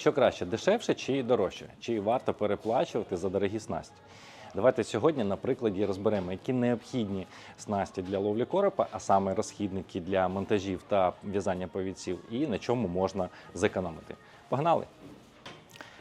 Що краще, дешевше чи дорожче? Чи варто переплачувати за дорогі снасті? Давайте сьогодні на прикладі розберемо, які необхідні снасті для ловлі коропа, а саме розхідники для монтажів та в'язання повідців, і на чому можна зекономити. Погнали!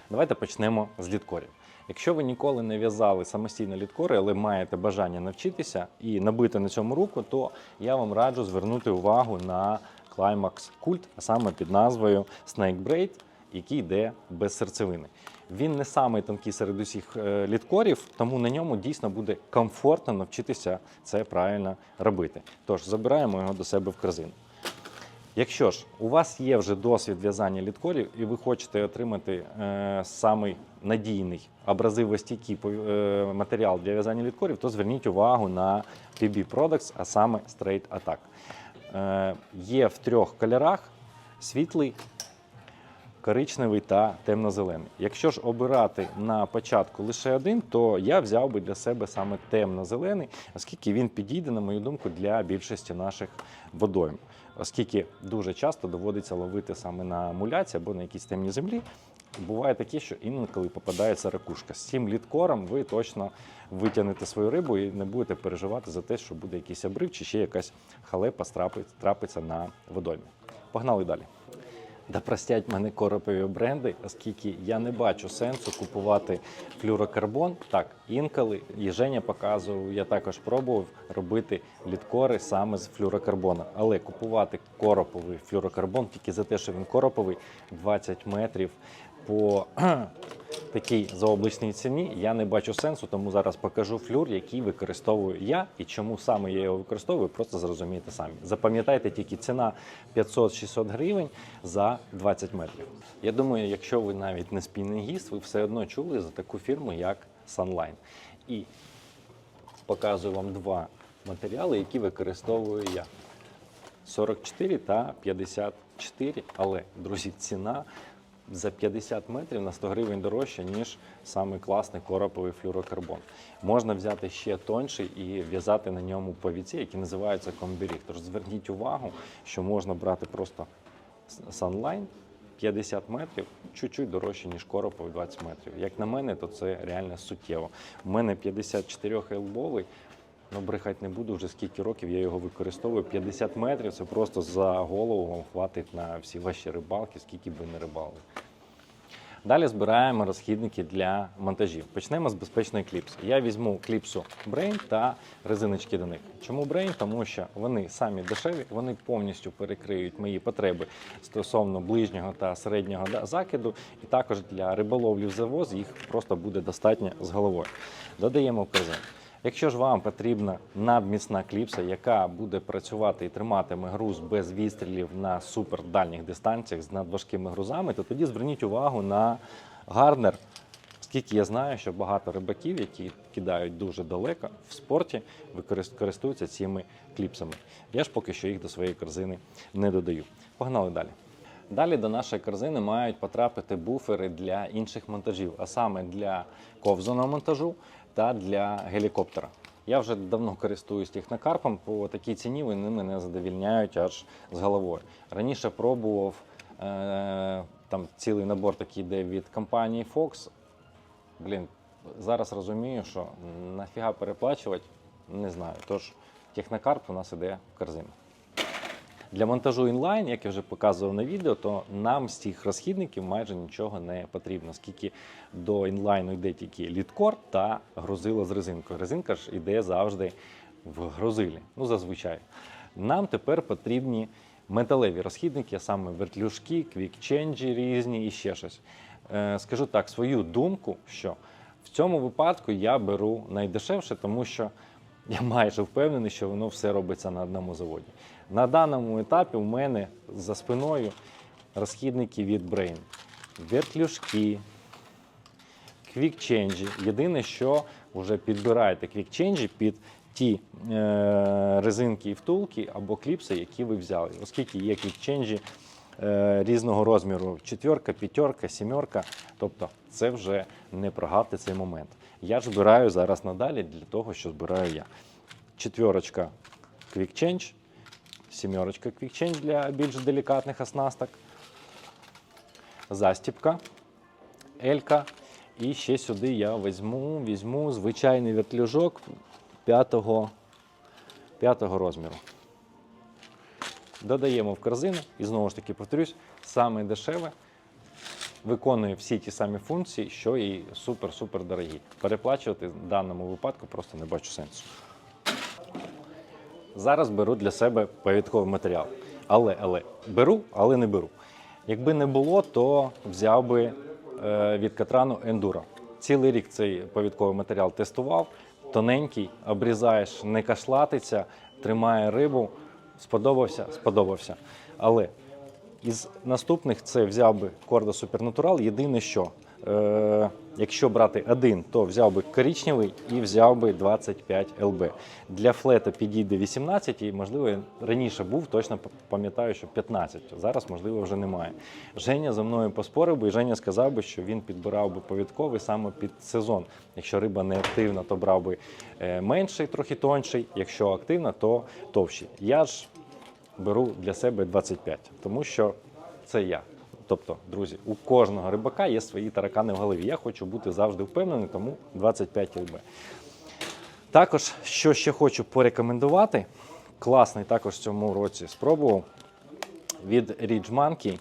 Давайте почнемо з літкорів. Якщо ви ніколи не в'язали самостійно літкори, але маєте бажання навчитися і набити на цьому руку, то я вам раджу звернути увагу на Climax Cult, а саме під назвою Snake Braid, який йде без серцевини. Він не самий тонкий серед усіх е, літкорів, тому на ньому дійсно буде комфортно навчитися це правильно робити. Тож забираємо його до себе в корзину. Якщо ж у вас є вже досвід в'язання літкорів і ви хочете отримати е, самий надійний абразивостійкий е, матеріал для в'язання літкорів, то зверніть увагу на PB Products, а саме Straight Attack. Е, є в трьох кольорах: світлий, коричневий та темно-зелений. Якщо ж обирати на початку лише один, то я взяв би для себе саме темно-зелений, оскільки він підійде, на мою думку, для більшості наших водойм. Оскільки дуже часто доводиться ловити саме на муляці або на якійсь темній землі. Буває таке, що інколи попадається ракушка. З цим літкором ви точно витягнете свою рибу і не будете переживати за те, що буде якийсь обрив чи ще якась халепа трапиться на водоймі. Погнали далі. Да простять мене коропові бренди, оскільки я не бачу сенсу купувати флюрокарбон. Так, інколи і Женя показував, я також пробував робити літкори саме з флюрокарбона. Але купувати короповий флюрокарбон тільки за те, що він короповий 20 метрів по такій заоблачній ціні, я не бачу сенсу, тому зараз покажу флюр, який використовую я і чому саме я його використовую, просто зрозумієте самі. Запам'ятайте тільки ціна 500-600 гривень за 20 метрів. Я думаю, якщо ви навіть не спіннингіст, ви все одно чули за таку фірму, як Sunline. І показую вам два матеріали, які використовую я. 44 та 54, але, друзі, ціна за 50 метрів на 100 гривень дорожча, ніж саме класний короповий флюрокарбон. Можна взяти ще тонший і в'язати на ньому повіці, які називаються комбіріг. Тож зверніть увагу, що можна брати просто Sunline 50 метрів, чуть-чуть дорожче, ніж короповий 20 метрів. Як на мене, то це реально суттєво. У мене 54 елбовий, Ну, брехати не буду, вже скільки років я його використовую. 50 метрів це просто за голову вам хватить на всі ваші рибалки, скільки би не рибали. Далі збираємо розхідники для монтажів. Почнемо з безпечної кліпси. Я візьму кліпсу Brain та резиночки до них. Чому Brain? Тому що вони самі дешеві, вони повністю перекриють мої потреби стосовно ближнього та середнього закиду, і також для риболовлі в завоз їх просто буде достатньо з головою. Додаємо корзину. Якщо ж вам потрібна надміцна кліпса, яка буде працювати і триматиме груз без відстрілів на супердальніх дистанціях з надважкими грузами, то тоді зверніть увагу на гарнер. Оскільки я знаю, що багато рибаків, які кидають дуже далеко в спорті, використ- користуються цими кліпсами. Я ж поки що їх до своєї корзини не додаю. Погнали далі. Далі до нашої корзини мають потрапити буфери для інших монтажів, а саме для ковзаного монтажу та для гелікоптера. Я вже давно користуюсь технокарпом, по такій ціні вони мене задовільняють аж з головою. Раніше пробував е, там цілий набор такий йде від компанії Fox. Блін, зараз розумію, що нафіга переплачувати, не знаю. Тож технокарп у нас іде в корзину. Для монтажу інлайн, як я вже показував на відео, то нам з цих розхідників майже нічого не потрібно, оскільки до інлайну йде тільки літкор та грузило з резинкою. Резинка ж йде завжди в грузилі, ну зазвичай. Нам тепер потрібні металеві розхідники, саме вертлюжки, квікченджі різні і ще щось. Е, Скажу так, свою думку, що в цьому випадку я беру найдешевше, тому що я майже впевнений, що воно все робиться на одному заводі. На даному етапі у мене за спиною розхідники від Brain. Вертлюжки, квікченджі. Єдине, що вже підбираєте квікченджі під ті е, резинки і втулки або кліпси, які ви взяли. Оскільки є квікченджі е, різного розміру: четверка, п'ятерка, сімерка. Тобто це вже не прогавте цей момент. Я ж збираю зараз надалі для того, що збираю я. Четверочка Change, сімерочка Quick для більш делікатних оснасток. застіпка, Елька. І ще сюди я візьму, візьму звичайний вертлюжок п'ятого, п'ятого розміру. Додаємо в корзину і знову ж таки повторюсь, саме дешеве виконує всі ті самі функції, що і супер-супер дорогі. Переплачувати в даному випадку просто не бачу сенсу. Зараз беру для себе повідковий матеріал. Але, але беру, але не беру. Якби не було, то взяв би е, від Катрану Enduro. Цілий рік цей повідковий матеріал тестував. Тоненький, обрізаєш, не кашлатиться, тримає рибу. Сподобався, сподобався. Але із наступних це взяв би Корда Супернатурал. Єдине, що якщо брати один, то взяв би коричневий і взяв би 25 ЛБ. Для флета підійде 18, і можливо раніше був, точно пам'ятаю, що 15. Зараз, можливо, вже немає. Женя за мною поспорив би, і Женя сказав би, що він підбирав би повідковий саме під сезон. Якщо риба не активна, то брав би е, менший, трохи тонший. Якщо активна, то товщий. Я ж беру для себе 25, тому що це я. Тобто, друзі, у кожного рибака є свої таракани в голові. Я хочу бути завжди впевнений, тому 25 ЛБ. Також, що ще хочу порекомендувати, класний також в цьому році спробував від Ridge Monkey.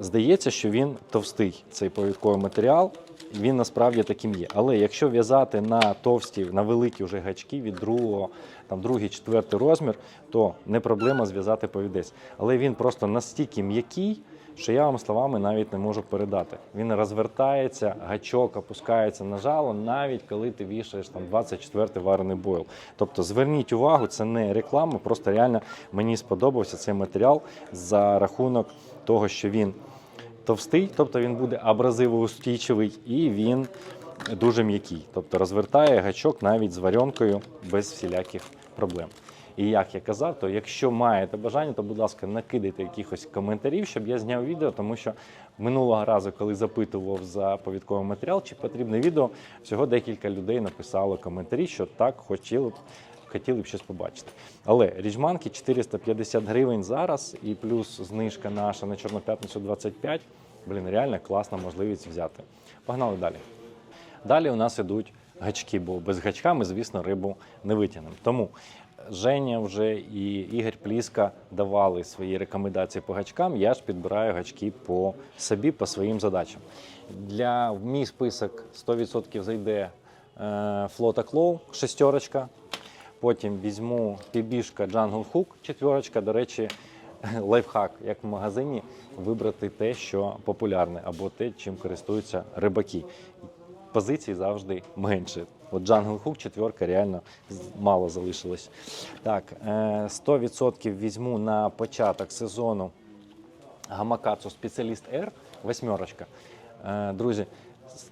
Здається, що він товстий, цей повідковий матеріал. Він насправді таким є. Але якщо в'язати на товсті, на великі вже гачки від другого, там другий, четвертий розмір, то не проблема зв'язати повідець. Але він просто настільки м'який, що я вам словами навіть не можу передати. Він розвертається, гачок опускається на жало, навіть коли ти вішаєш там 24-й варений бойл. Тобто зверніть увагу, це не реклама, просто реально мені сподобався цей матеріал за рахунок того, що він товстий, тобто він буде абразивоустійчивий і він дуже м'який. Тобто розвертає гачок навіть з варіонкою без всіляких проблем. І як я казав, то якщо маєте бажання, то будь ласка, накидайте якихось коментарів, щоб я зняв відео, тому що минулого разу, коли запитував за повідковий матеріал, чи потрібне відео, всього декілька людей написало коментарі, що так хотіли б. Хотіли б щось побачити. Але ріжманки 450 гривень зараз, і плюс знижка наша на Чорну п'ятницю 25. Блін, реально класна можливість взяти. Погнали далі. Далі у нас ідуть гачки, бо без гачка ми, звісно, рибу не витягнемо. Тому Женя вже і Ігор Пліска давали свої рекомендації по гачкам. Я ж підбираю гачки по собі, по своїм задачам. Для в мій список 100% зайде е, флота Клоу, шестерочка. Потім візьму пібішка Jungle Hook, четверочка. До речі, лайфхак, як в магазині, вибрати те, що популярне, або те, чим користуються рибаки. Позицій завжди менше. От Jungle Hook, четверка, реально мало залишилось. Так, е, 100% візьму на початок сезону Гамакацу спеціаліст R, восьмерочка. Е, Друзі,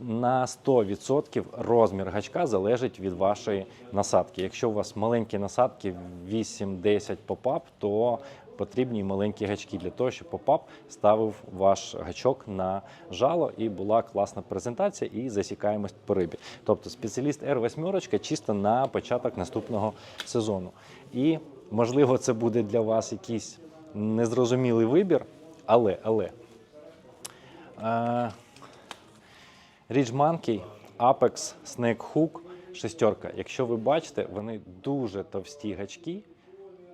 на 100% розмір гачка залежить від вашої насадки. Якщо у вас маленькі насадки 8-10 попап, то потрібні маленькі гачки для того, щоб попап ставив ваш гачок на жало і була класна презентація і засікаємость по рибі. Тобто спеціаліст R8 чисто на початок наступного сезону. І можливо, це буде для вас якийсь незрозумілий вибір, але, але. Ridge Monkey, Apex, Snake Hook, шестерка. Якщо ви бачите, вони дуже товсті гачки.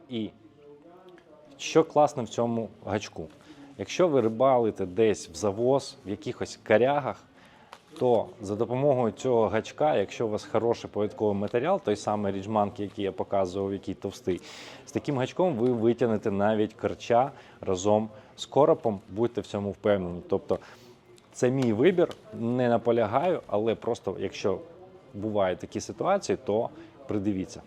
І що класно в цьому гачку? Якщо ви рибалите десь в завоз, в якихось корягах, то за допомогою цього гачка, якщо у вас хороший повідковий матеріал, той самий ріджманк, який я показував, який товстий, з таким гачком ви витягнете навіть карча разом з коропом, будьте в цьому впевнені. Тобто це мій вибір, не наполягаю, але просто якщо бувають такі ситуації, то придивіться.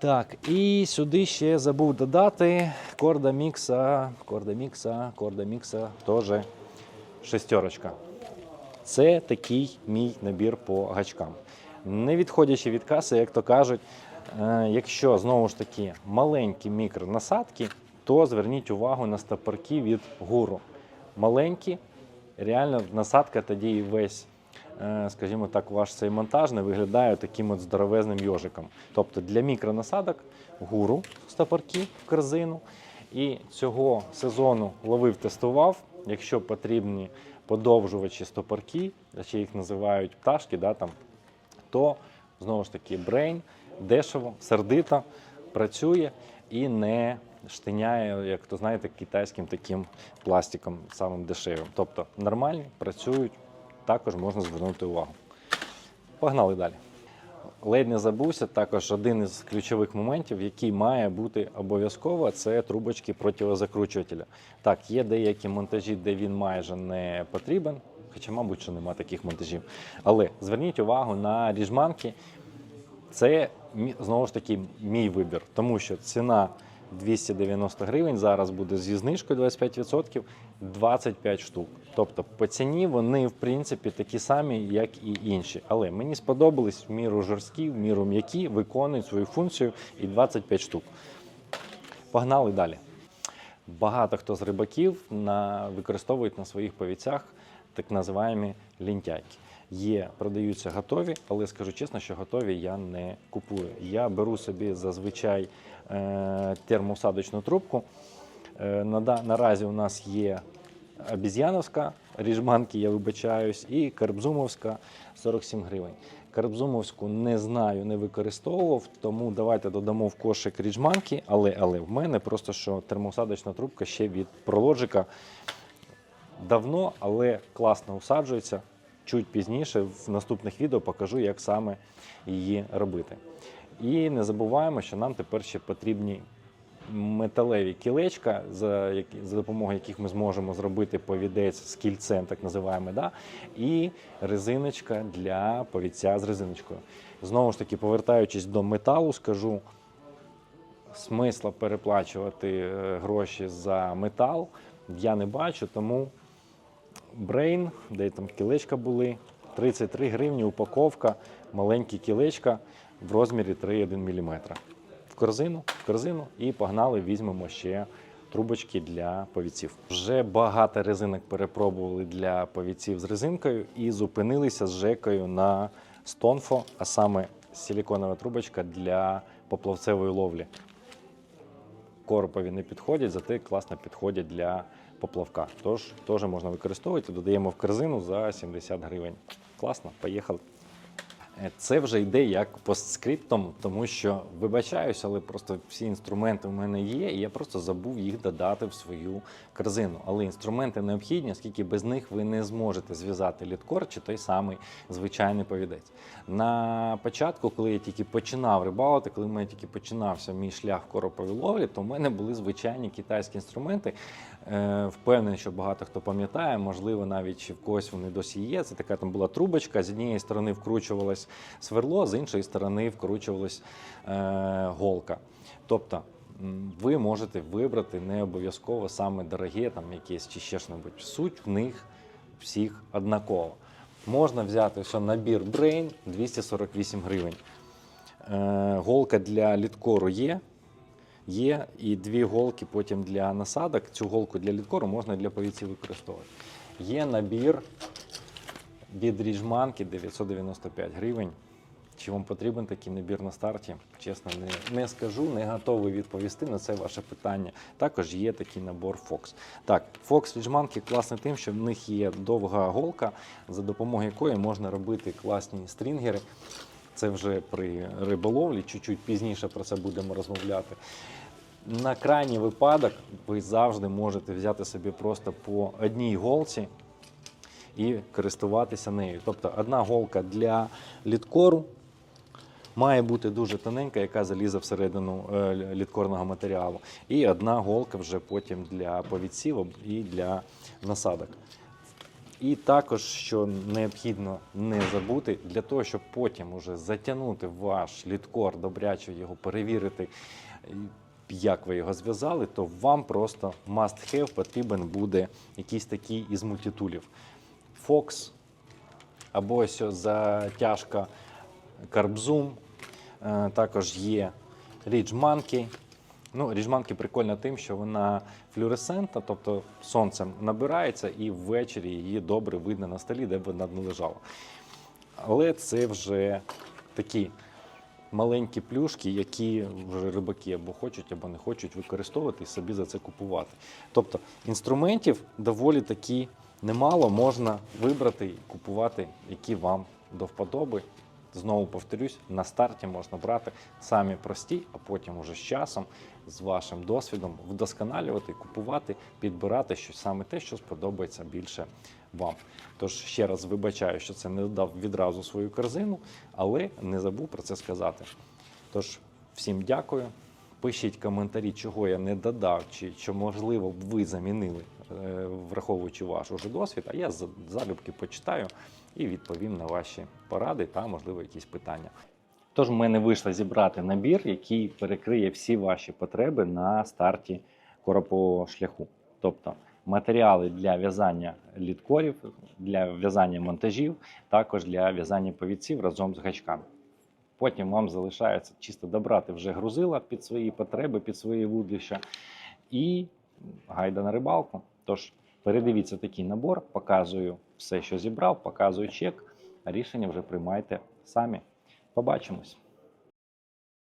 Так, і сюди ще забув додати корда мікса, корда мікса, корда мікса, теж шестерочка. Це такий мій набір по гачкам. Не відходячи від каси, як то кажуть, е, якщо знову ж таки маленькі мікронасадки, то зверніть увагу на стопорки від гуру. Маленькі, реально насадка тоді і весь, скажімо так, ваш цей монтаж не виглядає таким от здоровезним йожиком. Тобто для мікронасадок гуру стопорки в корзину. І цього сезону ловив, тестував. Якщо потрібні подовжувачі стопорки, ще їх називають пташки, да, там, то знову ж таки брейн дешево, сердито працює і не штиняє, як то знаєте, китайським таким пластиком самим дешевим. Тобто нормальні працюють, також можна звернути увагу. Погнали далі. Ледь не забувся також один із ключових моментів, який має бути обов'язково, це трубочки противозакручувателя. Так, є деякі монтажі, де він майже не потрібен, хоча, мабуть, що нема таких монтажів. Але зверніть увагу на ріжманки. Це знову ж таки мій вибір, тому що ціна 290 гривень зараз буде зі знижкою 25%, 25 штук. Тобто по ціні вони в принципі такі самі, як і інші. Але мені сподобались в міру жорсткі, в міру м'які, виконують свою функцію і 25 штук. Погнали далі. Багато хто з рибаків на, використовують на своїх повіцях так називаємо лінтяйки. Є, продаються готові, але скажу чесно, що готові я не купую. Я беру собі зазвичай е, термоусадочну трубку. Е, наразі у нас є обіз'яновська ріжманки, я вибачаюсь, і карбзумовська 47 гривень. Карбзумовську не знаю, не використовував, тому давайте додамо в кошик ріжманки, але, але в мене просто що термоусадочна трубка ще від прологіка давно, але класно усаджується. Чуть пізніше в наступних відео покажу, як саме її робити. І не забуваємо, що нам тепер ще потрібні металеві кілечка, за, за допомогою яких ми зможемо зробити повідець з кільцем, так називаємо, да? і резиночка для повідця з резиночкою. Знову ж таки, повертаючись до металу, скажу, смисла переплачувати е, гроші за метал я не бачу, тому Брейн, де там кілечка були, 33 гривні упаковка, маленькі кілечка в розмірі 3,1 мм. В корзину, в корзину і погнали, візьмемо ще трубочки для повіців. Вже багато резинок перепробували для повіців з резинкою і зупинилися з жекою на стонфо, а саме силіконова трубочка для поплавцевої ловлі. Коропові не підходять, зате класно підходять для поплавка. Тож теж можна використовувати. Додаємо в корзину за 70 гривень. Класно, поїхали. Е, Це вже йде як постскриптом, тому що вибачаюсь, але просто всі інструменти в мене є, і я просто забув їх додати в свою корзину. Але інструменти необхідні, оскільки без них ви не зможете зв'язати літкор чи той самий звичайний повідець. На початку, коли я тільки починав рибалити, коли в мене тільки починався мій шлях в короповій ловлі, то в мене були звичайні китайські інструменти. Е, Впевнений, що багато хто пам'ятає, можливо, навіть в когось вони досі є. Це така там була трубочка. З однієї сторони вкручувалось сверло, з іншої сторони вкручувалась е, голка. Тобто ви можете вибрати не обов'язково саме дорогі, там якісь чи ще що-небудь. Суть в них всіх однакова. Можна взяти що набір Brain 248 гривень. Е, голка для літкору є. Є і дві голки потім для насадок. Цю голку для літкору можна для повіців використовувати. Є набір від ріжманки 995 гривень. Чи вам потрібен такий набір на старті? Чесно, не, не скажу, не готовий відповісти на це ваше питання. Також є такий набор Fox. Так, Fox ріжманки класний тим, що в них є довга голка, за допомогою якої можна робити класні стрінгери. Це вже при риболовлі, чуть-чуть пізніше про це будемо розмовляти. На крайній випадок ви завжди можете взяти собі просто по одній голці і користуватися нею. Тобто одна голка для літкору має бути дуже тоненька, яка залізе всередину е, літкорного матеріалу. І одна голка вже потім для повідців і для насадок. І також, що необхідно не забути, для того, щоб потім уже затягнути ваш літкор, добряче його перевірити, як ви його зв'язали, то вам просто must have потрібен буде якийсь такий із мультитулів. Fox або ось затяжка Carb Е, Також є Ridge Monkey. Ну, ріжманки прикольна тим, що вона флюоресцентна, тобто сонцем набирається і ввечері її добре видно на столі, де б вона не лежала. Але це вже такі маленькі плюшки, які вже рибаки або хочуть, або не хочуть використовувати і собі за це купувати. Тобто інструментів доволі таки немало, можна вибрати і купувати, які вам до вподоби. Знову повторюсь, на старті можна брати самі прості, а потім уже з часом, з вашим досвідом, вдосконалювати, купувати, підбирати щось саме те, що сподобається більше вам. Тож ще раз вибачаю, що це не додав відразу свою корзину, але не забув про це сказати. Тож всім дякую. Пишіть коментарі, чого я не додав, чи що можливо б ви замінили, е, враховуючи ваш уже досвід. А я за- залюбки почитаю і відповім на ваші поради та, можливо, якісь питання. Тож в мене вийшло зібрати набір, який перекриє всі ваші потреби на старті коропового шляху. Тобто матеріали для в'язання літкорів, для в'язання монтажів, також для в'язання повідців разом з гачками. Потім вам залишається чисто добрати вже грузила під свої потреби, під свої вудлища і гайда на рибалку. Тож передивіться такий набор, показую все, що зібрав, показую чек. Рішення вже приймайте самі. Побачимось.